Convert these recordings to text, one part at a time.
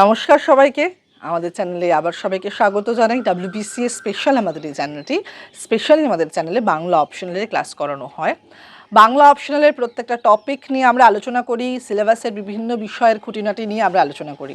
নমস্কার সবাইকে। আমাদের চ্যানেলে আবার সবাইকে স্বাগত জানাই। ডাব্লিউবিসিএস স্পেশাল আমাদের এই চ্যানেলটি। স্পেশালি আমাদের চ্যানেলে বাংলা অপশনালের ক্লাস করানো হয়। বাংলা অপশনালের প্রত্যেকটা টপিক নিয়ে আমরা আলোচনা করি সিলেবাসের বিভিন্ন বিষয়ের খুঁটিনাটি নিয়ে আমরা আলোচনা করি।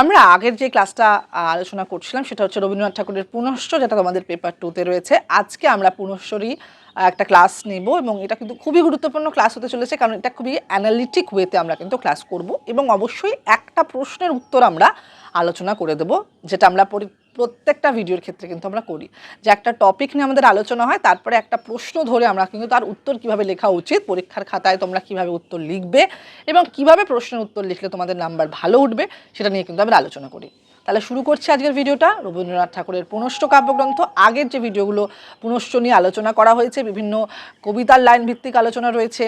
আমরা আগের যে ক্লাসটা আলোচনা করছিলাম, সেটা হচ্ছে রবীন্দ্রনাথ ঠাকুরের পুনশ্চ যেটা তোমাদের পেপার টুতে রয়েছে। আজকে আমরা পুনশ্চরই একটা ক্লাস নেব এবং এটা কিন্তু খুবই গুরুত্বপূর্ণ ক্লাস হতে চলেছে, কারণ এটা খুবই অ্যানালিটিক ওয়েতে আমরা কিন্তু ক্লাস করব এবং অবশ্যই একটা প্রশ্নের উত্তর আমরা আলোচনা করে দেব, যেটা আমরা পরি- প্রত্যেকটা ভিডিওর ক্ষেত্রে কিন্তু আমরা করি। যে একটা টপিক নিয়ে আমাদের আলোচনা হয়, তারপরে একটা প্রশ্ন ধরে আমরা কিন্তু তার উত্তর কীভাবে লেখা উচিত, পরীক্ষার খাতায় তোমরা কীভাবে উত্তর লিখবে এবং কীভাবে প্রশ্নের উত্তর লিখলে তোমাদের নাম্বার ভালো উঠবে, সেটা নিয়ে কিন্তু আমরা আলোচনা করি। তাহলে শুরু করছি আজকের ভিডিওটা। রবীন্দ্রনাথ ঠাকুরের পুনশ্চ কাব্যগ্রন্থ। আগের যে ভিডিওগুলো, পুনশ্চ নিয়ে আলোচনা করা হয়েছে, বিভিন্ন কবিতার লাইন ভিত্তিক আলোচনা রয়েছে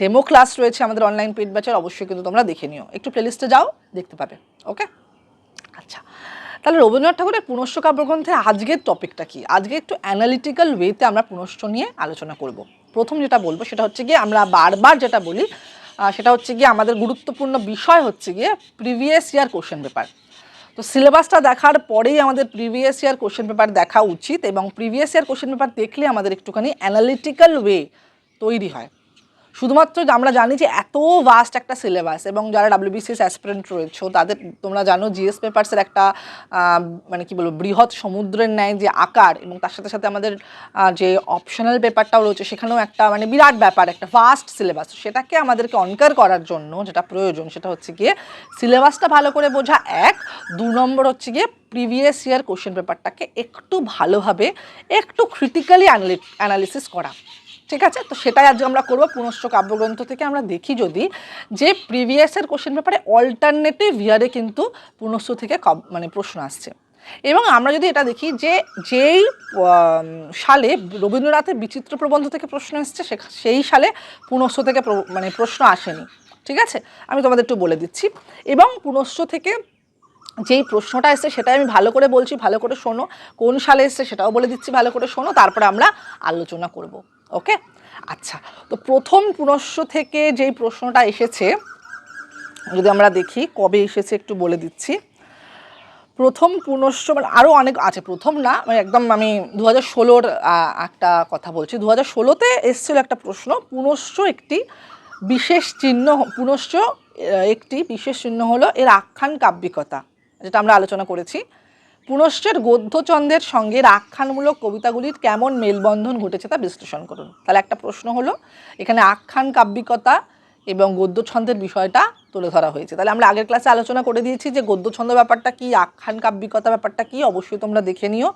ডেমো ক্লাস রয়েছে আমাদের অনলাইন পেড ব্যাচের অবশ্যই কিন্তু তোমরা দেখে নিও। একটু প্লেলিস্টে যাও, দেখতে পাবে ওকে আচ্ছা তাহলে রবীন্দ্রনাথ ঠাকুরের পুনশ্চ কাব্যগ্রন্থে আজকের টপিকটা কি? আজকে একটু অ্যানালিটিক্যাল ওয়েতে আমরা পুনশ্চ নিয়ে আলোচনা করব। প্রথম যেটা বলব সেটা হচ্ছে গিয়ে, আমরা বারবার যেটা বলি সেটা হচ্ছে গিয়ে আমাদের গুরুত্বপূর্ণ বিষয় হচ্ছে গিয়ে প্রিভিয়াস ইয়ার কোশ্চেন পেপার তো সিলেবাসটা দেখার পরেই আমাদের প্রিভিয়াস ইয়ার কোশ্চেন পেপার দেখা উচিত এবং প্রিভিয়াস ইয়ার কোশ্চেন পেপার দেখলে আমাদের একটুখানি অ্যানালিটিক্যাল ওয়ে তৈরি হয়। শুধুমাত্র আমরা জানি যে এত ভাস্ট একটা সিলেবাস এবং যারা ডাব্লিউবিসিএস অ্যাসপিরেন্ট রয়েছে, তাদের তোমরা জানো জিএস পেপার্সের একটা মানে কি বলব, বৃহৎ সমুদ্রের ন্যায় যে আকার এবং তার সাথে সাথে আমাদের যে অপশনাল পেপারটাও রয়েছে, সেখানেও একটা মানে বিরাট ব্যাপার, একটা ভাস্ট সিলেবাস সেটাকে আমাদেরকে অনকার করার জন্য যেটা প্রয়োজন, সেটা হচ্ছে গিয়ে সিলেবাসটা ভালো করে বোঝা এক, দু নম্বর হচ্ছে গিয়ে প্রিভিয়াস ইয়ার কোশ্চেন পেপারটাকে একটু ভালোভাবে, একটু ক্রিটিক্যালি অ্যানালিসিস করা। ঠিক আছে? তো সেটাই আজকে আমরা করব পুনশ্চ কাব্যগ্রন্থ থেকে আমরা দেখি যদি যে প্রিভিয়াসের কোশ্চেন পেপারে অল্টারনেটিভ ইয়ারে কিন্তু পুনশ্চ থেকে মানে প্রশ্ন আসছে। এবং আমরা যদি এটা দেখি যে যেই সালে রবীন্দ্রনাথের বিচিত্র প্রবন্ধ থেকে প্রশ্ন এসছে সেই সালে পুনশ্চ থেকে মানে প্রশ্ন আসেনি। ঠিক আছে? আমি তোমাদের একটু বলে দিচ্ছি। এবং পুনশ্চ থেকে যেই প্রশ্নটা এসছে, সেটাই আমি ভালো করে বলছি, ভালো করে শোনো। কোন সালে এসছে সেটাও বলে দিচ্ছি, ভালো করে শোনো। তারপরে আমরা আলোচনা করব। ওকে আচ্ছা তো প্রথম পুনশ্চ থেকে যেই প্রশ্নটা এসেছে, যদি আমরা দেখি, কবে এসেছে একটু বলে দিচ্ছি। প্রথম পুনশ্চ মানে আরও অনেক আছে, প্রথম না মানে একদম আমি দু হাজার ষোলোর একটা কথা বলছি। দু হাজার ষোলোতে এসেছিল একটা প্রশ্ন পুনশ্চ একটি বিশেষ চিহ্ন পুনশ্চ একটি বিশেষ চিহ্ন হলো এর আখ্যান কাব্যিকতা, যেটা আমরা আলোচনা করেছি। পুনশ্চের গদ্যচন্দ্রের সঙ্গে আখ্যানমূলক কবিতাগুলির কেমন মেলবন্ধন ঘটেছে তা বিশ্লেষণ করুন। তাহলে একটা প্রশ্ন হলো, এখানে আখ্যান, কাব্যিকতা এবং গদ্যছন্দের বিষয়টা তুলে ধরা হয়েছে। তাহলে আমরা আগের ক্লাসে আলোচনা করে দিয়েছি যে গদ্যছন্দ ব্যাপারটা কী, আখ্যান, কাব্যিকতা ব্যাপারটা কী, অবশ্যই তোমরা দেখে নিও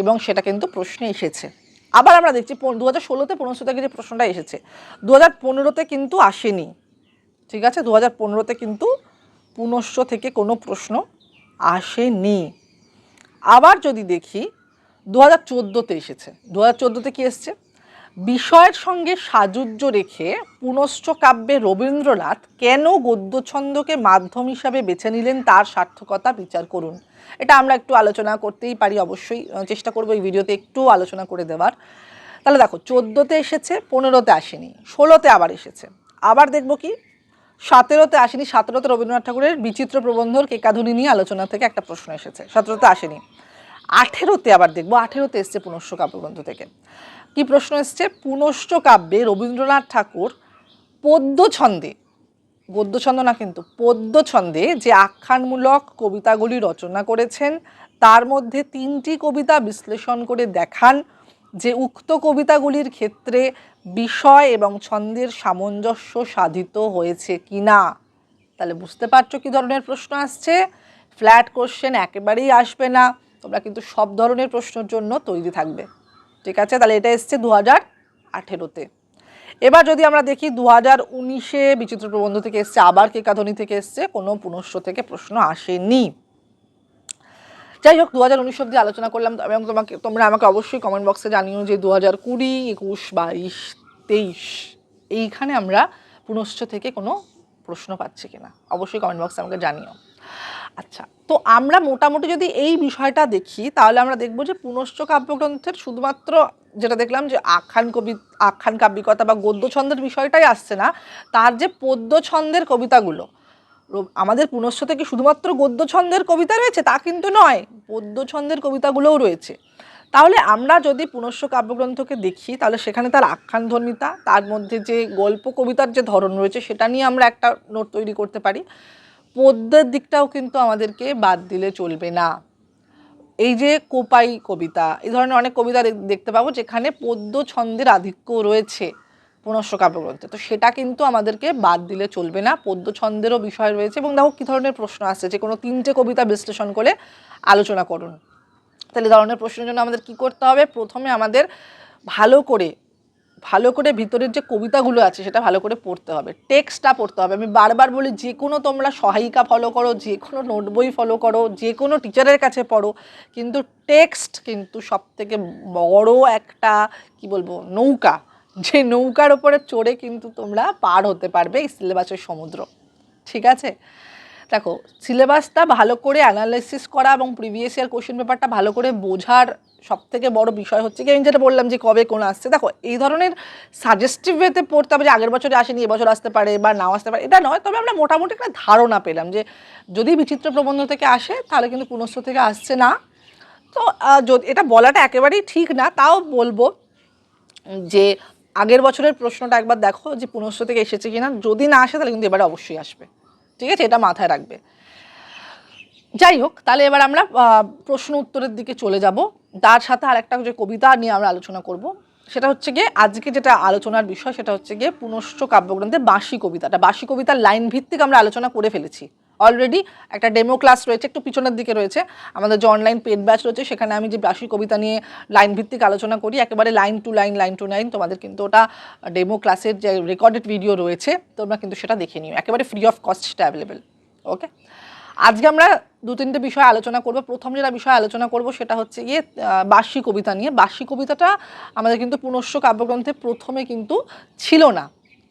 এবং সেটা কিন্তু প্রশ্নে এসেছে। আবার আমরা দেখছি দু হাজার ষোলোতে পনেরোশো থেকে যে প্রশ্নটা এসেছে দু হাজার পনেরোতে কিন্তু আসেনি। ঠিক আছে? দু হাজার পনেরোতে কিন্তু পুনশ্চ থেকে কোনো প্রশ্ন আসেনি। আবার যদি দেখি দু হাজার চোদ্দোতে এসেছে। দু হাজার চোদ্দোতে কী এসছে? বিষয়ের সঙ্গে সাযুজ্য রেখে পুনশ্চ কাব্যে রবীন্দ্রনাথ কেন গদ্যছন্দকে মাধ্যম হিসাবে বেছে নিলেন তার সার্থকতা বিচার করুন। এটা আমরা একটু আলোচনা করতেই পারি অবশ্যই। চেষ্টা করব এই ভিডিওতে একটু আলোচনা করে দেওয়ার। তাহলে দেখো, চোদ্দোতে এসেছে, পনেরোতে আসেনি, ষোলোতে আবার এসেছে। আবার দেখব কি? সতেরোতে আসেনি, সতেরোতে রবীন্দ্রনাথ ঠাকুরের বিচিত্র প্রবন্ধর কেকাধুনি নিয়ে আলোচনা থেকে একটা প্রশ্ন এসেছে। সতেরোতে আসেনি। আঠেরোতে আবার দেখব, আঠেরোতে এসছে পুনশ্চ কাব্যগ্রন্থ থেকে। কি প্রশ্ন এসছে? পুনশ্চ কাব্যে রবীন্দ্রনাথ ঠাকুর পদ্য ছন্দে গদ্য ছন্দ না কিন্তু পদ্য ছন্দে যে আখ্যানমূলক কবিতাগুলি রচনা করেছেন, তার মধ্যে তিনটি কবিতা বিশ্লেষণ করে দেখান, যে উক্ত কবিতাগুলির ক্ষেত্রে বিষয় এবং ছন্দের সামঞ্জস্য সাধিত হয়েছে কি না তাহলে বুঝতে পারছ কি ধরনের প্রশ্ন আসছে? ফ্ল্যাট কোশ্চেন একেবারেই আসবে না। তোমরা কিন্তু সব ধরনের প্রশ্নের জন্য তৈরি থাকবে। ঠিক আছে? তাহলে এটা এসছে দু হাজার আঠেরোতে। এবার যদি আমরা দেখি দু হাজার উনিশে বিচিত্র প্রবন্ধ থেকে এসছে, আবার কেকাধনী থেকে এসছে, কোনো পুনশ্চ থেকে প্রশ্ন আসেনি। যাই হোক দু হাজার উনিশ অব্দি আলোচনা করলাম এবং তোমাকে, তোমরা আমাকে অবশ্যই কমেন্ট বক্সে জানিও যে দু হাজার কুড়ি, একুশ, বাইশ, তেইশ, এইখানে আমরা পুনশ্চ থেকে কোনো প্রশ্ন পাচ্ছি কিনা। অবশ্যই কমেন্ট বক্সে আমাকে জানিও। আচ্ছা তো আমরা মোটামুটি যদি এই বিষয়টা দেখি, তাহলে আমরা দেখব যে পুনশ্চ কাব্যগ্রন্থের শুধুমাত্র যেটা দেখলাম যে আখ্যান কবি, আখ্যান কাব্যিকতা বা গদ্য ছন্দের বিষয়টাই আসছে না, তার যে পদ্য ছন্দের কবিতাগুলো আমাদের পুনশ্চ থেকে শুধুমাত্র গদ্য ছন্দের কবিতা রয়েছে তা কিন্তু নয় পদ্য ছন্দের কবিতাগুলোও রয়েছে। তাহলে আমরা যদি পুনশ্চ কাব্যগ্রন্থকে দেখি, তাহলে সেখানে তার আখ্যানধর্মিতা, তার মধ্যে যে গল্প কবিতার যে ধরন রয়েছে, সেটা নিয়ে আমরা একটা নোট তৈরি করতে পারি। পদ্যের দিকটাও কিন্তু আমাদেরকে বাদ দিলে চলবে না। এই যে কোপাই কবিতা, এই ধরনের অনেক কবিতা দেখ- দেখতে পাবো যেখানে পদ্য ছন্দের আধিক্য রয়েছে পুনশ্চ কাব্যগ্রন্থে তো সেটা কিন্তু আমাদেরকে বাদ দিলে চলবে না পদ্য ছন্দেরও বিষয় রয়েছে এবং দেখো কী ধরনের প্রশ্ন আসছে, যে কোনো তিনটে কবিতা বিশ্লেষণ করে আলোচনা করুন। তাহলে ধরনের প্রশ্নের জন্য আমাদের কি করতে হবে? প্রথমে আমাদের ভালো করে ভালো করে ভিতরের যে কবিতাগুলো আছে সেটা ভালো করে পড়তে হবে। টেক্সটটা পড়তে হবে। আমি বারবার বলি, যে কোনো তোমরা সহায়িকা ফলো করো, যে কোনো নোট বই ফলো করো, যে কোনো টিচারের কাছে পড়ো, কিন্তু টেক্সট কিন্তু সব থেকে বড় একটা, কি বলব, নৌকা। যে নৌকার ওপরে চড়ে কিন্তু তোমরা পার হতে পারবে সিলেবাসের সমুদ্র। ঠিক আছে? দেখো সিলেবাসটা ভালো করে অ্যানালাইসিস করা এবং প্রিভিয়াস ইয়ার কোশ্চেন পেপারটা ভালো করে বোঝার সব থেকে বড় বিষয় হচ্ছে কি, আমি যেটা বললাম যে কবে কোন আসছে। দেখো, এই ধরনের সাজেস্টিভ ওয়েতে পড়তে হবে যে আগের বছরে আসেনি, এবছর আসতে পারে বা নাও আসতে পারে, এটা নয়। তবে আমরা মোটামুটি একটা ধারণা পেলাম যে যদি বিচিত্র প্রবন্ধ থেকে আসে, তাহলে কিন্তু পুনশ্চ থেকে আসছে না। তো যদি, এটা বলাটা একেবারেই ঠিক না, তাও বলব যে আগের বছরের প্রশ্নটা একবার দেখো যে পুনশ্চ থেকে এসেছে কিনা। যদি না আসে, তাহলে কিন্তু এবারে অবশ্যই আসবে। ঠিক আছে? এটা মাথায় রাখবে। যাই হোক, তাহলে এবার আমরা প্রশ্ন উত্তরের দিকে চলে যাব। তার সাথে আর একটা যে কবিতা নিয়ে আমরা আলোচনা করব, সেটা হচ্ছে গিয়ে, আজকে যেটা আলোচনার বিষয়, সেটা হচ্ছে গিয়ে পুনশ্চ কাব্যগ্রন্থে বাঁশি কবিতাটা। বাঁশি কবিতার লাইন ভিত্তিক আমরা আলোচনা করে ফেলেছি। অলরেডি একটা ডেমো ক্লাস রয়েছে, একটু পিছনের দিকে রয়েছে। আমাদের যে অনলাইন পেড ব্যাচ রয়েছে, সেখানে আমি যে বাসি কবিতা নিয়ে লাইন ভিত্তিক আলোচনা করি, একেবারে line to line line to line তোমাদের কিন্তু ওটা ডেমো ক্লাসের যে রেকর্ডেড ভিডিও রয়েছে, তোমরা কিন্তু সেটা দেখে নিও। একেবারে ফ্রি অফ কস্ট সেটা অ্যাভেলেবেল ওকে আজকে আমরা দু তিনটে বিষয় আলোচনা করব। প্রথম যেটা বিষয় আলোচনা করব, সেটা হচ্ছে গিয়ে বাসি কবিতা নিয়ে। বাসি কবিতাটা আমাদের কিন্তু পুনশ্চ কাব্যগ্রন্থে প্রথমে কিন্তু ছিল না।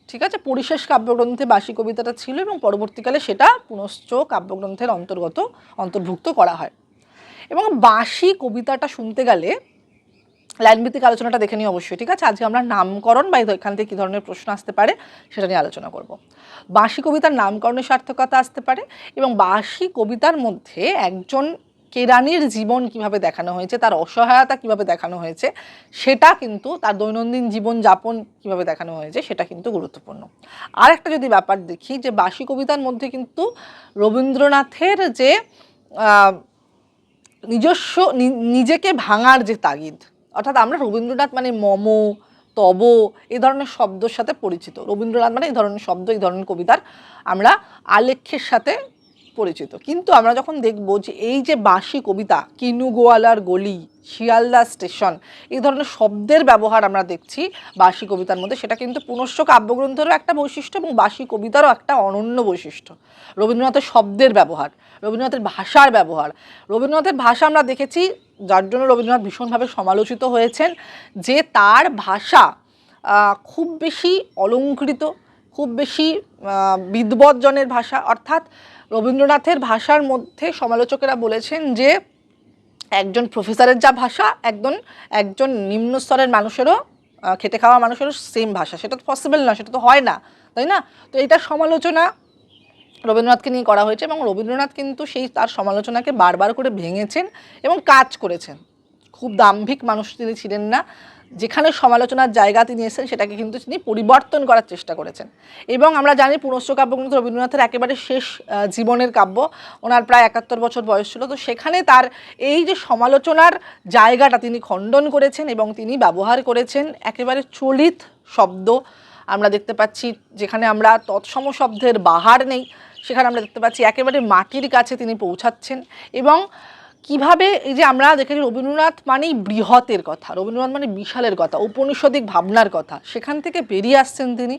ঠিক আছে? পরিশেষ কাব্যগ্রন্থে বাসি কবিতাটা ছিল এবং পরবর্তীকালে সেটা পুনশ্চ কাব্যগ্রন্থের অন্তর্গত, অন্তর্ভুক্ত করা হয়। এবং বাসি কবিতাটা শুনতে গেলে লাইনভিত্তিক আলোচনাটা দেখে নিই অবশ্যই, ঠিক আছে? আজকে আমরা নামকরণ বা এখান থেকে কী ধরনের প্রশ্ন আসতে পারে সেটা নিয়ে আলোচনা করব। বাঁশি কবিতার নামকরণের সার্থকতা আসতে পারে এবং বাঁশি কবিতার মধ্যে একজন কেরানির জীবন কীভাবে দেখানো হয়েছে, তার অসহায়তা কীভাবে দেখানো হয়েছে, সেটা কিন্তু তার দৈনন্দিন জীবন যাপন কীভাবে দেখানো হয়েছে, সেটা কিন্তু গুরুত্বপূর্ণ। আর একটা যদি ব্যাপার দেখি, যে বাসি কবিতার মধ্যে কিন্তু রবীন্দ্রনাথের যে নিজস্ব নিজেকে ভাঙার যে তাগিদ, অর্থাৎ আমরা রবীন্দ্রনাথ মানে মম, তব এই ধরনের শব্দের সাথে পরিচিত। রবীন্দ্রনাথ মানে এই ধরনের শব্দ, এই ধরনের কবিতার আমরা আলেখ্যের সাথে পরিচিত। কিন্তু আমরা যখন দেখব যে এই যে বাঁশি কবিতা, কিনু গোয়ালার গলি, শিয়ালদা স্টেশন, এই ধরনের শব্দের ব্যবহার আমরা দেখছি বাঁশি কবিতার মধ্যে, সেটা কিন্তু পুনশ্চ কাব্যগ্রন্থেরও একটা বৈশিষ্ট্য এবং বাঁশি কবিতারও একটা অনন্য বৈশিষ্ট্য। রবীন্দ্রনাথের শব্দের ব্যবহার, রবীন্দ্রনাথের ভাষার ব্যবহার। রবীন্দ্রনাথের ভাষা আমরা দেখেছি, যার জন্য রবীন্দ্রনাথ ভীষণভাবে সমালোচিত হয়েছেন, যে তার ভাষা খুব বেশি অলঙ্কৃত খুব বেশি বিদ্বজ্জনের ভাষা। অর্থাৎ রবীন্দ্রনাথের ভাষার মধ্যে সমালোচকেরা বলেছেন যে, একজন প্রফেসরের যা ভাষা, একজন একজন নিম্ন স্তরের মানুষেরও খেটে খাওয়া মানুষেরও সেম ভাষা। সেটা তো পসিবল না, সেটা তো হয় না, তাই না? তো এটা সমালোচনা রবীন্দ্রনাথকে নিয়ে করা হয়েছে এবং রবীন্দ্রনাথ কিন্তু সেই তার সমালোচনাকে বারবার করে ভেঙেছেন এবং কাজ করেছেন। খুব দাম্ভিক মানুষ তিনি ছিলেন না। যেখানে সমালোচনার জায়গা তিনি এসেছেন, সেটাকে কিন্তু তিনি পরিবর্তন করার চেষ্টা করেছেন। এবং আমরা জানি পুনশ্চ কাব্যগ্রন্থ রবীন্দ্রনাথের একেবারে শেষ জীবনের কাব্য। ওনার প্রায় একাত্তর বছর বয়স ছিল। তো সেখানে তার এই যে সমালোচনার জায়গাটা তিনি খণ্ডন করেছেন এবং তিনি ব্যবহার করেছেন একেবারে চলিত শব্দ। আমরা দেখতে পাচ্ছি যেখানে আমরা তৎসম শব্দের বাহার নেই, সেখানে আমরা দেখতে পাচ্ছি একেবারে মাটির কাছে তিনি পৌঁছাচ্ছেন। এবং কীভাবে এই যে আমরা দেখেছি রবীন্দ্রনাথ মানেই বৃহতের কথা, রবীন্দ্রনাথ মানে বিশালের কথা, ঔপনিষদিক ভাবনার কথা, সেখান থেকে বেরিয়ে আসছেন তিনি।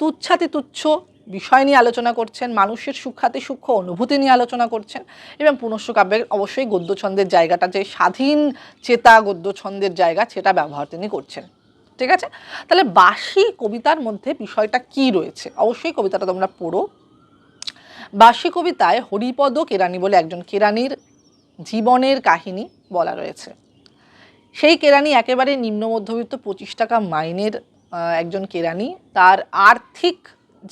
তুচ্ছাতি তুচ্ছ বিষয় নিয়ে আলোচনা করছেন, মানুষের সূক্ষাতি সূক্ষ্ম অনুভূতি নিয়ে আলোচনা করছেন এবং পুনশ্চ কাব্যের অবশ্যই গদ্যছন্দের জায়গাটা, যে স্বাধীন চেতা গদ্যছন্দের জায়গা সেটা ব্যবহার তিনি করছেন। ঠিক আছে? তাহলে বাসি কবিতার মধ্যে বিষয়টা কি রয়েছে? অবশ্যই কবিতাটা তোমরা পড়ো। বাসি কবিতায় হরিপদ কেরানি বলে একজন কেরানির জীবনের কাহিনী বলা রয়েছে। সেই কেরানি একেবারে নিম্ন মধ্যবিত্ত পঁচিশ টাকা মাইনের একজন কেরানি। তার আর্থিক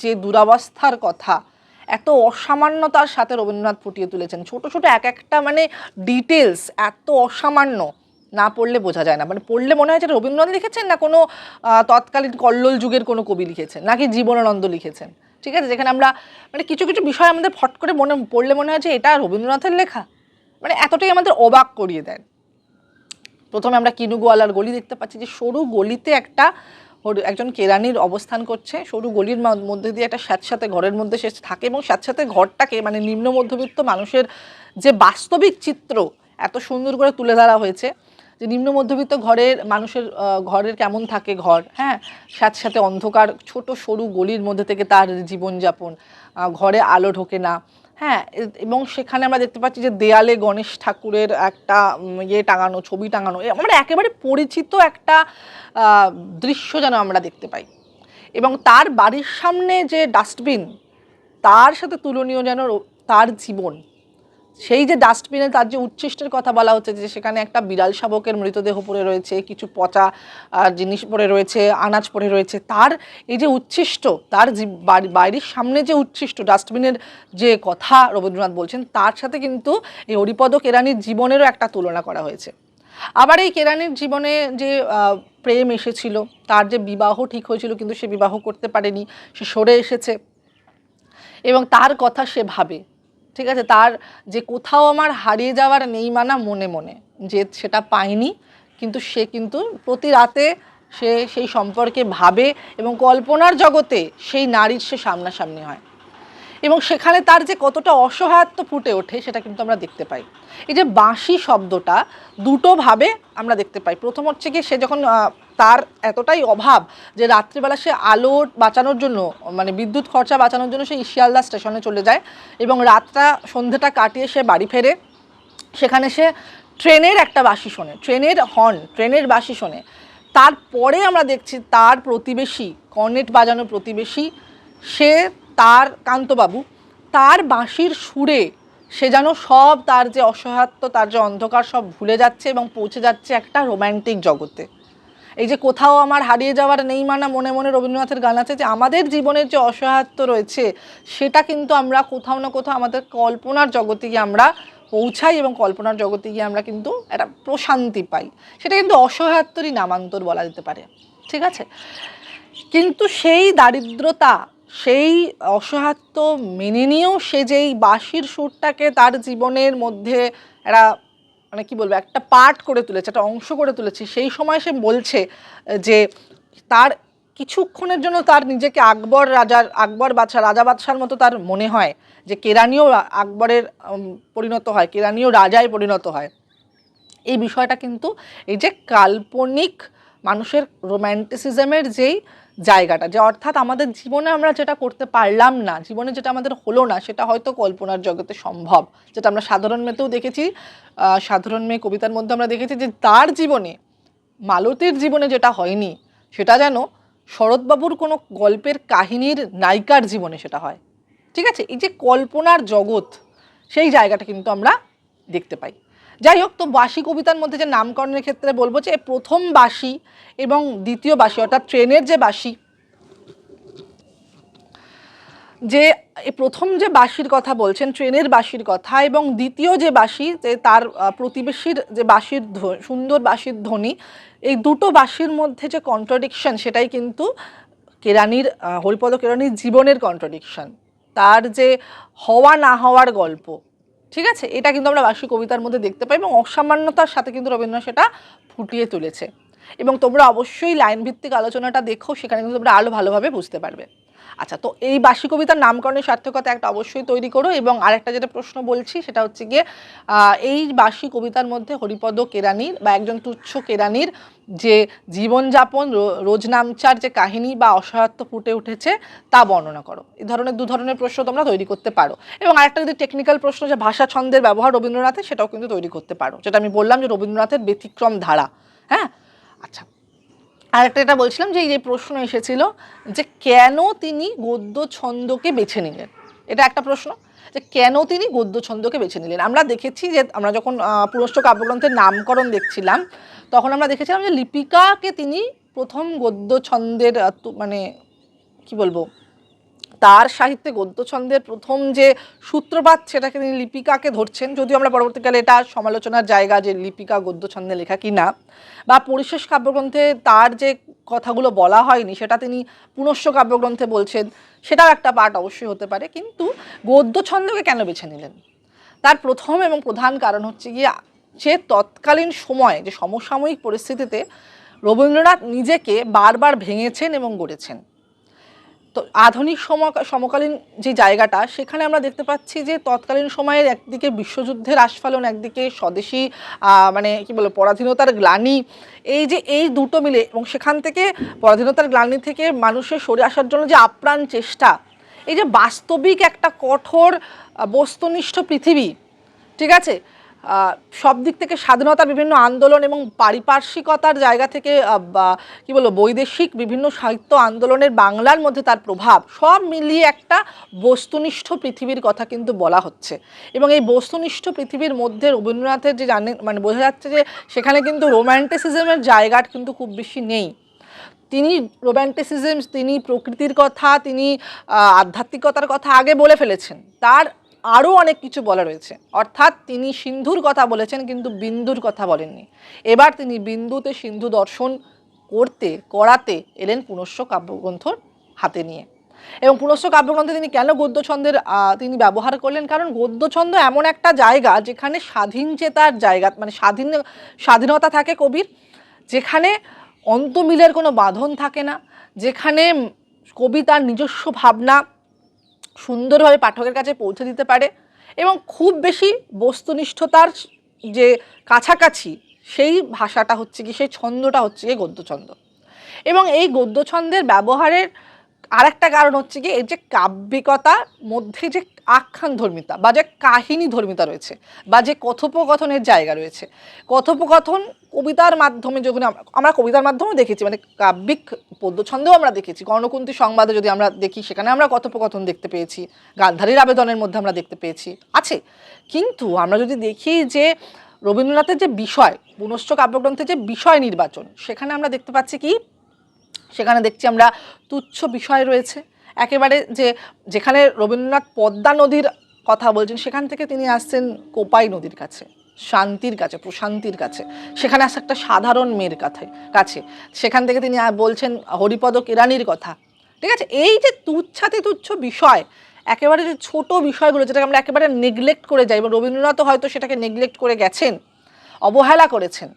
যে দুরাবস্থার কথা, এত অসামান্যতার সাথে রবীন্দ্রনাথ ফুটিয়ে তুলেছেন। ছোট ছোট এক একটা মানে ডিটেলস এত অসামান্য না পড়লে বোঝা যায় না। মানে পড়লে মনে হয় যে রবীন্দ্রনাথ লিখেছেন না কোনো তৎকালীন কল্লোল যুগের কোনো কবি লিখেছেন, নাকি জীবনানন্দ লিখেছেন। ঠিক আছে? যেখানে আমরা মানে কিছু কিছু বিষয় আমাদের ফট করে মনে, পড়লে মনে হয় যে এটা রবীন্দ্রনাথের লেখা। মানে এতটাই আমাদের অবাক করিয়ে দেয়। প্রথমে আমরা কিনুগোয়ালার গলি দেখতে পাচ্ছি যে সরু গলিতে একটা একজন কেরানির অবস্থান করছে। সরু গলির মধ্যে দিয়ে একটা স্যাঁতস্যাঁতে ঘরের মধ্যে সে থাকে এবং স্যাঁতস্যাঁতে ঘরটাকে মানে নিম্ন মধ্যবিত্ত মানুষের যে বাস্তবিক চিত্র এত সুন্দর করে তুলে ধরা হয়েছে যে নিম্ন মধ্যবিত্ত ঘরের মানুষের ঘরের কেমন থাকে ঘর হ্যাঁ? স্যাঁতস্যাঁতে অন্ধকার, ছোট সরু গলির মধ্যে থেকে তার জীবনযাপন ঘরে আলো ঢোকে না। হ্যাঁ এবং সেখানে আমরা দেখতে পাচ্ছি যে দেয়ালে গণেশ ঠাকুরের একটা ইয়ে টাঙানো, ছবি টাঙানো আমরা একেবারে পরিচিত একটা দৃশ্য যেন আমরা দেখতে পাই। এবং তার বাড়ির সামনে যে ডাস্টবিন, তার সাথে তুলনীয় যেন তার জীবন। সেই যে ডাস্টবিনে তার যে উচ্ছিষ্টের কথা বলা হচ্ছে যে সেখানে একটা বিড়াল শাবকের মৃতদেহ পড়ে রয়েছে, কিছু পচা জিনিস পড়ে রয়েছে, আনাজ পড়ে রয়েছে, তার এই যে উচ্ছিষ্ট, তার বাড়ির সামনে যে উচ্ছিষ্ট ডাস্টবিনের যে কথা রবীন্দ্রনাথ বলছেন, তার সাথে কিন্তু এই হরিপদ কেরানির জীবনেরও একটা তুলনা করা হয়েছে। আবার এই কেরানির জীবনে যে প্রেম এসেছিল, তার যে বিবাহ ঠিক হয়েছিল কিন্তু সে বিবাহ করতে পারেনি, সে সরে এসেছে এবং তার কথা সে ভাবে। ঠিক আছে? তার যে কোথাও আমার হারিয়ে যাওয়ার নেই মানা মনে মনে। যে সেটা পায়নি কিন্তু সে কিন্তু প্রতি রাতে সে সেই সম্পর্কে ভাবে এবং কল্পনার জগতে সেই নারীর সে সামনাসামনি হয়। এবং সেখানে তার যে কতটা অসহায়ত্ব ফুটে ওঠে সেটা কিন্তু আমরা দেখতে পাই। এই যে বাঁশি শব্দটা দুটোভাবে আমরা দেখতে পাই। প্রথম হচ্ছে কি সে যখন তার এতটাই অভাব যে রাত্রিবেলা সে আলো বাঁচানোর জন্য মানে বিদ্যুৎ খরচা বাঁচানোর জন্য সে শিয়ালদা স্টেশনে চলে যায় এবং রাতটা, সন্ধ্যেটা কাটিয়ে সে বাড়ি ফেরে। সেখানে সে ট্রেনের একটা বাসি শোনে, ট্রেনের হর্ন, ট্রেনের বাসি শোনে। তারপরে আমরা দেখছি তার প্রতিবেশী, কর্নেট বাজানো প্রতিবেশী, সে তার কান্তবাবু, তার বাঁশির সুরে সে যেন সব তার যে অসহায়ত্ব, তার যে অন্ধকার সব ভুলে যাচ্ছে এবং পৌঁছে যাচ্ছে একটা রোম্যান্টিক জগতে। এই যে কোথাও আমার হারিয়ে যাওয়ার নেই মানা মনে মনে রবীন্দ্রনাথের গান আছে যে আমাদের জীবনের যে অসহায়ত্ব রয়েছে, সেটা কিন্তু আমরা কোথাও না কোথাও আমাদের কল্পনার জগতে গিয়ে আমরা পৌঁছাই এবং কল্পনার জগতে গিয়ে আমরা কিন্তু একটা প্রশান্তি পাই। সেটা কিন্তু অসহায়ত্বরই নামান্তর বলা যেতে পারে। ঠিক আছে? কিন্তু সেই দারিদ্রতা, সেই অসহায়ত্ব মেনে নিয়েও সে যেই বাঁশির সুরটাকে তার জীবনের মধ্যে একটা মানে কি বলব, একটা পার্ট করে তুলেছে, একটা অংশ করে তুলেছে। সেই সময় সে বলছে, যে তার কিছুক্ষণের জন্য তার নিজেকে আকবর রাজার, আকবর বাদশাহ, রাজা বাদশার মতো তার মনে হয়, যে কেরানিও আকবরের পরিণত হয় কেরানিও রাজায় পরিণত হয়। এই বিষয়টা কিন্তু এই যে কাল্পনিক মানুষের রোম্যান্টিসিজমের যেই জায়গাটা, যে অর্থাৎ আমাদের জীবনে আমরা যেটা করতে পারলাম না, জীবনে যেটা আমাদের হলো না, সেটা হয়তো কল্পনার জগতে সম্ভব। যেটা আমরা সাধারণ মেয়েতেও দেখেছি সাধারণ মেয়ে কবিতার মধ্যে আমরা দেখেছি যে তার জীবনে, মালতীর জীবনে যেটা হয়নি, সেটা যেন শরৎবাবুর কোনো গল্পের কাহিনীর নায়িকার জীবনে সেটা হয়। ঠিক আছে? এই যে কল্পনার জগৎ, সেই জায়গাটা কিন্তু আমরা দেখতে পাই। যাই হোক, তো বাসি কবিতার মধ্যে যে নামকরণের ক্ষেত্রে বলব যে প্রথম বাসি এবং দ্বিতীয় বাসি, অর্থাৎ ট্রেনের যে বাসি, যে প্রথম যে বাঁশির কথা বলছেন, ট্রেনের বাসির কথা এবং দ্বিতীয় যে বাসি, যে তার প্রতিবেশীর যে ধ্ব- সুন্দর বাঁশির ধ্বনি, এই দুটো বাঁশির মধ্যে যে কন্ট্রাডিকশন সেটাই কিন্তু কেরানির হরিপদ কেরানির জীবনের কন্ট্রাডিকশন তার যে হওয়া না হওয়ার গল্প ঠিক আছে? এটা কিন্তু আমরা বার্ষিক কবিতার মধ্যে দেখতে পাই এবং অসামান্যতার সাথে কিন্তু রবীন্দ্রনাথ সেটা ফুটিয়ে তুলেছে। এবং তোমরা অবশ্যই লাইন ভিত্তিক আলোচনাটা দেখো, সেখানে কিন্তু তোমরা আরও ভালোভাবে বুঝতে পারবে। আচ্ছা তো এই বার্ষিক কবিতার নামকরণের সার্থকতা একটা অবশ্যই তৈরি করো এবং আরেকটা যেটা প্রশ্ন বলছি, সেটা হচ্ছে গিয়ে এই বার্ষিক কবিতার মধ্যে হরিপদ কেরানির বা একজন তুচ্ছ কেরানির যে জীবনযাপন রোজনামচার যে কাহিনী বা অসহায়ত্ব ফুটে উঠেছে, তা বর্ণনা করো। এই ধরনের দু ধরনের প্রশ্ন তোমরা তৈরি করতে পারো। এবং আরেকটা যদি টেকনিক্যাল প্রশ্ন যে ভাষা ছন্দের ব্যবহার রবীন্দ্রনাথের, সেটাও কিন্তু তৈরি করতে পারো। যেটা আমি বললাম যে রবীন্দ্রনাথের ব্যতিক্রম ধারা। হ্যাঁ? আচ্ছা। আরেকটা এটা বলছিলাম যে এই যে প্রশ্ন এসেছিল যে কেন তিনি গদ্য ছন্দকে বেছে নিলেন? এটা একটা প্রশ্ন। যে কেন তিনি গদ্য ছন্দকে বেছে নিলেন? আমরা দেখেছি যে আমরা যখন আহ, পুরস্ত কাব্যগ্রন্থের নামকরণ দেখছিলাম তখন আমরা দেখেছিলাম যে লিপিকাকে তিনি প্রথম গদ্য ছন্দের মানে কি বলব তার সাহিত্যে গদ্যছন্দের প্রথম যে সূত্রপাত সেটাকে তিনি লিপিকাকে ধরছেন। যদিও আমরা পরবর্তীকালে এটা সমালোচনার জায়গা যে লিপিকা গদ্যছন্দে লেখা কি না বা পরিশেষ কাব্যগ্রন্থে তার যে কথাগুলো বলা হয়নি সেটা তিনি পুনশ্চ কাব্যগ্রন্থে বলছেন, সেটাও একটা পার্ট অবশ্যই হতে পারে। কিন্তু গদ্যছন্দকে কেন বেছে নিলেন? তার প্রথম এবং প্রধান কারণ হচ্ছে গিয়ে যে তৎকালীন সময়ে যে সমসাময়িক পরিস্থিতিতে রবীন্দ্রনাথ নিজেকে বারবার ভেঙেছেন এবং গড়েছেন। তো আধুনিক সমকালীন যে জায়গাটা, সেখানে আমরা দেখতে পাচ্ছি যে তৎকালীন সময়ের একদিকে বিশ্বযুদ্ধের আস্ফালন, একদিকে স্বদেশী মানে কি বলব পরাধীনতার গ্লানি। এই যে এই দুটো মিলে এবং সেখান থেকে পরাধীনতার গ্লানি থেকে মানুষের সরে আসার জন্য যে আপ্রাণ চেষ্টা, এই যে বাস্তবিক একটা কঠোর বস্তুনিষ্ঠ পৃথিবী, ঠিক আছে? সব দিক থেকে স্বাধীনতার বিভিন্ন আন্দোলন এবং পারিপার্শ্বিকতার জায়গা থেকে কি বলব, বৈদেশিক বিভিন্ন সাহিত্য আন্দোলনের বাংলার মধ্যে তার প্রভাব, সব মিলিয়ে একটা বস্তুনিষ্ঠ পৃথিবীর কথা কিন্তু বলা হচ্ছে। এবং এই বস্তুনিষ্ঠ পৃথিবীর মধ্যে রবীন্দ্রনাথের যে জানেন মানে বোঝা যাচ্ছে যে সেখানে কিন্তু রোম্যান্টিসিজমের জায়গাটা কিন্তু খুব বেশি নেই। তিনি রোম্যান্টিসিজম, তিনি প্রকৃতির কথা, তিনি আধ্যাত্মিকতার কথা আগে বলে ফেলেছেন। তার আরও অনেক কিছু বলা রয়েছে। অর্থাৎ তিনি সিন্ধুর কথা বলেছেন, কিন্তু বিন্দুর কথা বলেননি। এবার তিনি বিন্দুতে সিন্ধু দর্শন করতে, করাতে এলেন পুনশ্চ কাব্যগ্রন্থর হাতে নিয়ে। এবং পুনশ্চ কাব্যগ্রন্থে তিনি কেন গদ্যছন্দের তিনি ব্যবহার করলেন? কারণ গদ্যছন্দ এমন একটা জায়গা যেখানে স্বাধীন চেতার জায়গা মানে স্বাধীন, স্বাধীনতা থাকে কবির, যেখানে অন্তমিলের কোনো বাঁধন থাকে না, যেখানে কবি তার নিজস্ব ভাবনা সুন্দরভাবে পাঠকের কাছে পৌঁছে দিতে পারে এবং খুব বেশি বস্তুনিষ্ঠতার যে কাছাকাছি সেই ভাষাটা হচ্ছে কি, সেই ছন্দটা হচ্ছে গদ্য ছন্দ এবং এই গদ্য ছন্দের ব্যবহারের আরেকটা কারণ হচ্ছে কি এই যে কাব্যিকতার মধ্যে যে আখ্যান ধর্মিতা বা যে কাহিনী ধর্মিতা রয়েছে বা যে কথোপকথনের জায়গা রয়েছে, কথোপকথন কবিতার মাধ্যমে যখন আমরা- কবিতার মাধ্যমেও দেখেছি মানে কাব্যিক পদ্যছন্দেও আমরা দেখেছি। কর্ণকুন্তি সংবাদে যদি আমরা দেখি, সেখানে আমরা কথোপকথন দেখতে পেয়েছি গান্ধারীর আবেদনের মধ্যে আমরা দেখতে পেয়েছি, আছে। কিন্তু আমরা যদি দেখি যে রবীন্দ্রনাথের যে বিষয়, পুনশ্চ কাব্যগ্রন্থের যে বিষয় নির্বাচন, সেখানে আমরা দেখতে পাচ্ছি কি সেখানে দেখছি আমরা তুচ্ছ বিষয় রয়েছে। একেবারে যে যেখানে রবীন্দ্রনাথ পদ্মা নদীর কথা বলছেন, সেখান থেকে তিনি আসছেন কোপাই নদীর কাছে, শান্তির কাছে, প্রশান্তির কাছে। সেখানে আসছে একটা সাধারণ মেয়ের কাছে কাছে। সেখান থেকে তিনি বলছেন হরিপদ কেরানির কথা। ঠিক আছে? এই যে তুচ্ছাতে তুচ্ছ বিষয়, একেবারে যে ছোট বিষয়গুলো যেটাকে আমরা একেবারে নেগলেক্ট করে যাই, এবং রবীন্দ্রনাথও হয়তো সেটাকে নেগলেক্ট করে গেছেন, অবহেলা করেছেন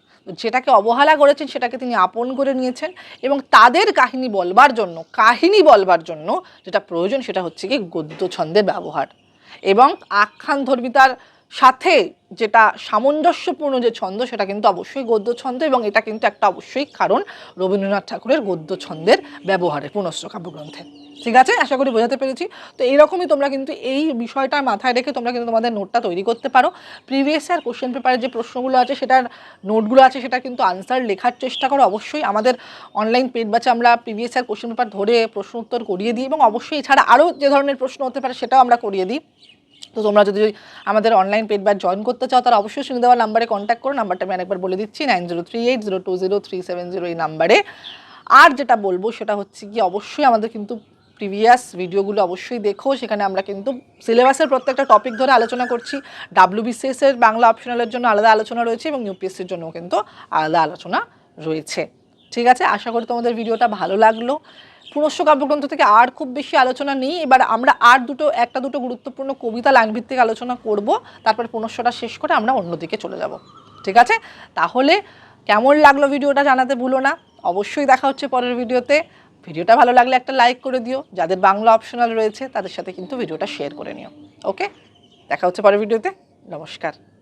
যেটাকে অবহেলা করেছেন, সেটাকে তিনি আপন করে নিয়েছেন এবং তাদের কাহিনী বলবার জন্য, কাহিনী বলবার জন্য যেটা প্রয়োজন সেটা হচ্ছে কি গদ্য ছন্দের ব্যবহার এবং আখ্যান ধর্মিতার সাথে যেটা সামঞ্জস্যপূর্ণ যে ছন্দ, সেটা কিন্তু অবশ্যই গদ্য ছন্দ এবং এটা কিন্তু একটা অবশ্যই কারণ রবীন্দ্রনাথ ঠাকুরের গদ্য ছন্দের ব্যবহারে পুনশ্চ কাব্যগ্রন্থে। ঠিক আছে? আশা করি বোঝাতে পেরেছি। তো এইরকমই তোমরা কিন্তু এই বিষয়টার মাথায় রেখে তোমরা কিন্তু তোমাদের নোটটা তৈরি করতে পারো। প্রিভিয়াস ইয়ার কোশ্চেন পেপারের যে প্রশ্নগুলো আছে, সেটার নোটগুলো আছে, সেটা কিন্তু আনসার লেখার চেষ্টা করো। অবশ্যই আমাদের অনলাইন পেড বাচ্চা আমরা প্রিভিয়াস ইয়ার কোশ্চেন পেপার ধরে প্রশ্ন উত্তর করিয়ে দিই এবং অবশ্যই এছাড়া আরও যে ধরনের প্রশ্ন হতে পারে, সেটাও আমরা করিয়ে দিই। তো তোমরা যদি আমাদের অনলাইন পেড ব্যাচ জয়েন করতে চাও, তাহলে অবশ্যই শুনে দেওয়ার নাম্বারে কন্ট্যাক্ট করো। নাম্বারটা আমি আরেকবার বলে দিচ্ছি nine zero three eight zero two zero three seven zero এই নাম্বারে আর যেটা বলব, সেটা হচ্ছে কি অবশ্যই আমাদের কিন্তু প্রিভিয়াস ভিডিওগুলো অবশ্যই দেখো। সেখানে আমরা কিন্তু সিলেবাসের প্রত্যেকটা টপিক ধরে আলোচনা করছি। ডাব্লিউবিসিএস এর বাংলা অপশনালের জন্য আলাদা আলোচনা রয়েছে এবং ইউপিএসসির জন্য কিন্তু আলাদা আলোচনা রয়েছে। ঠিক আছে? আশা করি তোমাদের ভিডিওটা ভালো লাগল। পুনশ্চ কাব্যগ্রন্থ থেকে আর খুব বেশি আলোচনা নেই। এবার আমরা আর দুটো, একটা দুটো গুরুত্বপূর্ণ কবিতা লাইন ভিত্তিক আলোচনা করব। তারপর পুনশ্চটা শেষ করে আমরা অন্যদিকে চলে যাব। ঠিক আছে? তাহলে কেমন লাগল ভিডিওটা জানাতে ভুলো না। অবশ্যই দেখা হচ্ছে পরের ভিডিওতে। ভিডিওটা ভালো লাগলে একটা লাইক করে দিও। যাদের বাংলা অপশনাল রয়েছে, তাদের সাথে কিন্তু ভিডিওটা শেয়ার করে নিও। ওকে দেখা হচ্ছে পরের ভিডিওতে। নমস্কার।